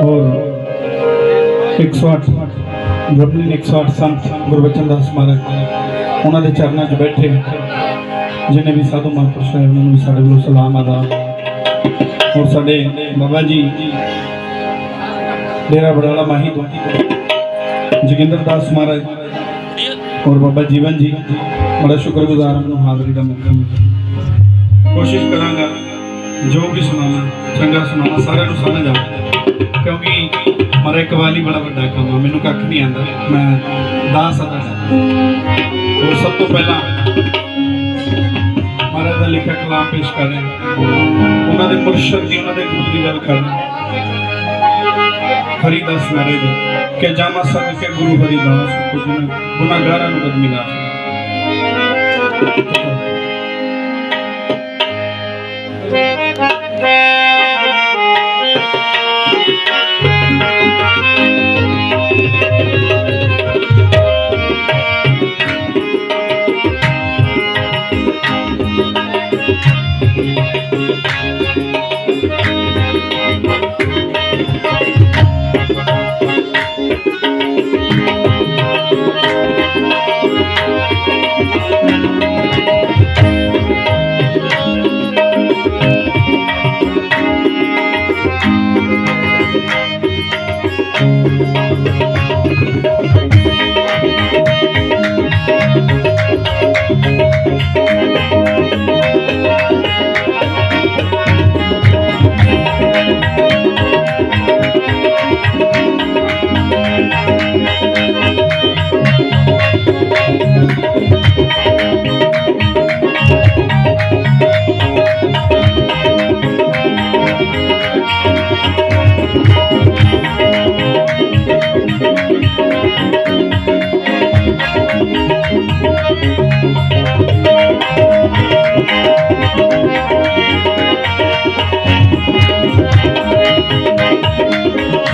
ਔਰ 108 ਗੁਰਬਚਨ 108 ਸੰਤ ਗੁਰਬਚਨ ਦਾਸ ਮਹਾਰਾਜ ਉਹਨਾਂ ਦੇ ਚਰਨਾਂ 'ਚ ਬੈਠੇ, ਜਿਨੇ ਵੀ ਸਾਧੂ ਮਹਾਂਪੁਰਸ਼ ਹੈ ਨੂੰ ਵੀ ਸਾਡੇ ਵੱਲੋਂ ਸਲਾਮ, ਆਦਾਬ। ਔਰ ਸਾਡੇ ਬਾਬਾ ਜੀ, ਡੇਰਾ ਬੜਾਲਾ ਮਾਹੀ ਤੋਂ ਜੋਗਿੰਦਰ ਦਾਸ ਮਹਾਰਾਜ ਔਰ ਬਾਬਾ ਜੀਵਨ ਜੀ, ਬੜਾ ਸ਼ੁਕਰਗੁਜ਼ਾਰ ਹਾਂ ਮੈਨੂੰ ਹਾਜ਼ਰੀ ਦਾ ਮੌਕਾ ਮਿਲਿਆ। ਕੋਸ਼ਿਸ਼ ਕਰਾਂ ਜੋ ਵੀ ਸੁਣਾਉਣਾ ਚੰਗਾ ਸੁਣਾਉਣਾ ਸਾਰਿਆਂ ਨੂੰ ਸਮਝ ਆਵੇ। ਕਿਉਂਕਿ ਮਾਰਾ ਇੱਕ ਵਾਲੀ ਬੜਾ ਵੱਡਾ ਕੰਮ ਆ, ਮੈਨੂੰ ਕੱਖ ਨਹੀਂ ਆਂਦਾ। ਮੈਂ ਦਾਸ ਆਦਾ ਉਹ ਸਭ ਤੋਂ ਪਹਿਲਾਂ ਮਾਰਾ ਦਾ ਲਿਖਿਆ ਕਲਾਮ ਪੇਸ਼ ਕਰ ਰਹੇ ਉਹਨਾਂ ਦੇ ਮੁਰਸ਼ਦ ਦੀ ਉਹਨਾਂ ਦੇ ਗੁਰੂ ਦੀ ਗੱਲ ਕਰ ਰਹੇ ਹਰੀਦਾਸ ਮਾਰੇ ਦੀ ਕਿ ਜਾਮਾ ਸਦ ਗੁਰੂ ਹਰੀਦਾਸ ਕੁਝ ਗੁਨਾਹਗਾਰਾਂ ਨੂੰ ਬਦਮੀ Música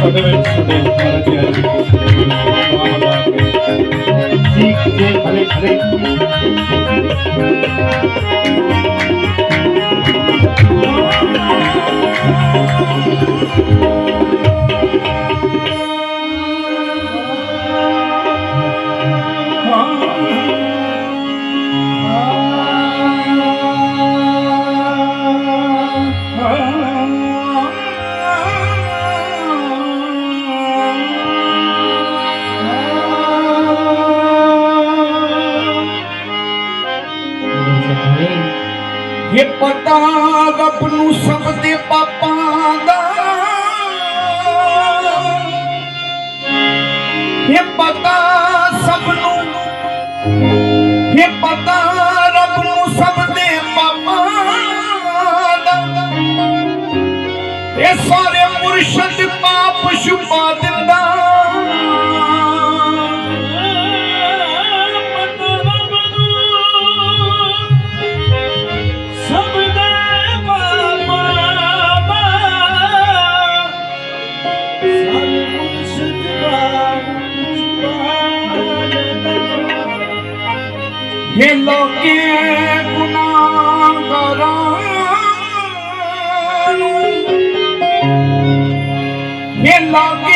பகவன் சுடர் பரதி அறிவிக்கும் ਪਤਾ ਰੱਬ ਨੂੰ ਸਭ ਦੇ ਪਾਪਾਂ ਇਹ ਸਾਰੇ ਮੁਰਸ਼ਦ ਪਾਪ ਛੁਪਾ ਦਿੰਦਾ। હે લોકે ગુનાગરાનું હે લોકે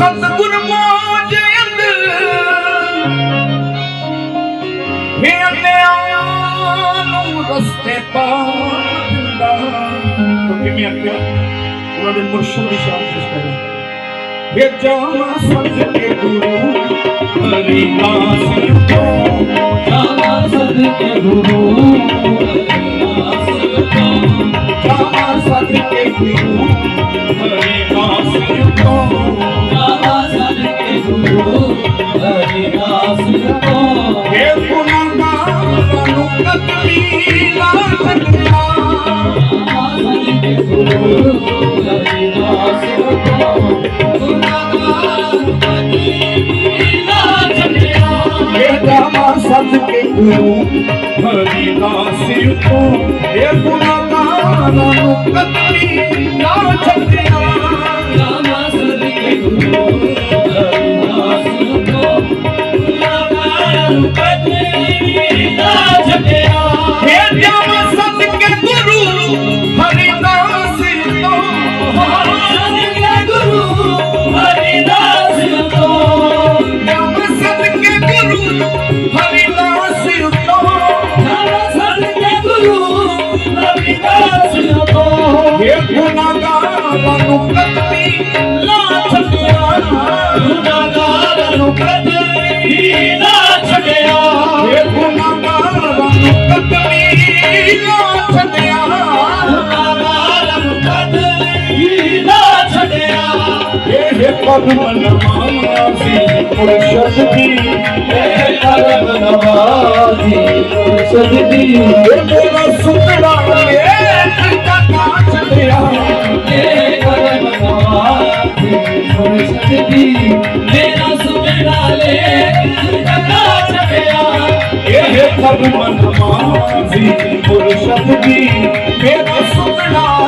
सतगुण मौज यंद मेरे आनू रस्ते पांडा तो क्यों मैं क्या पूरा दिन मुश्किल दिशा से चल रहा ये जामा सज के गुरु हरिनाथ जामा सज के गुरु हरिनाथ کپڑی لاٹیاں ماسیں کے سورو لا ماسو ਮਨ ਮਨ ਮਾਇਆ ਸੀ ਪੁਰਸ਼ਤ ਦੀ ਇਹ ਕਰਮ ਨਵਾਜੀ ਪੁਰਸ਼ਤ ਦੀ ਇਹ ਤੇਰਾ ਸੁਤਰਾ ਇਹ ਤੇਰਾ ਕਾਚ ਲਿਆ ਇਹ ਕਰਮ ਨਵਾਜੀ ਪੁਰਸ਼ਤ ਦੀ ਮੇਰਾ ਸੁਤਰਾ ਲੈ ਤੇਰਾ ਕਾਚ ਲਿਆ ਇਹ ਕਰਮ ਨਵਾਜੀ ਪੁਰਸ਼ਤ ਦੀ ਮੇਰਾ ਸੁਤਰਾ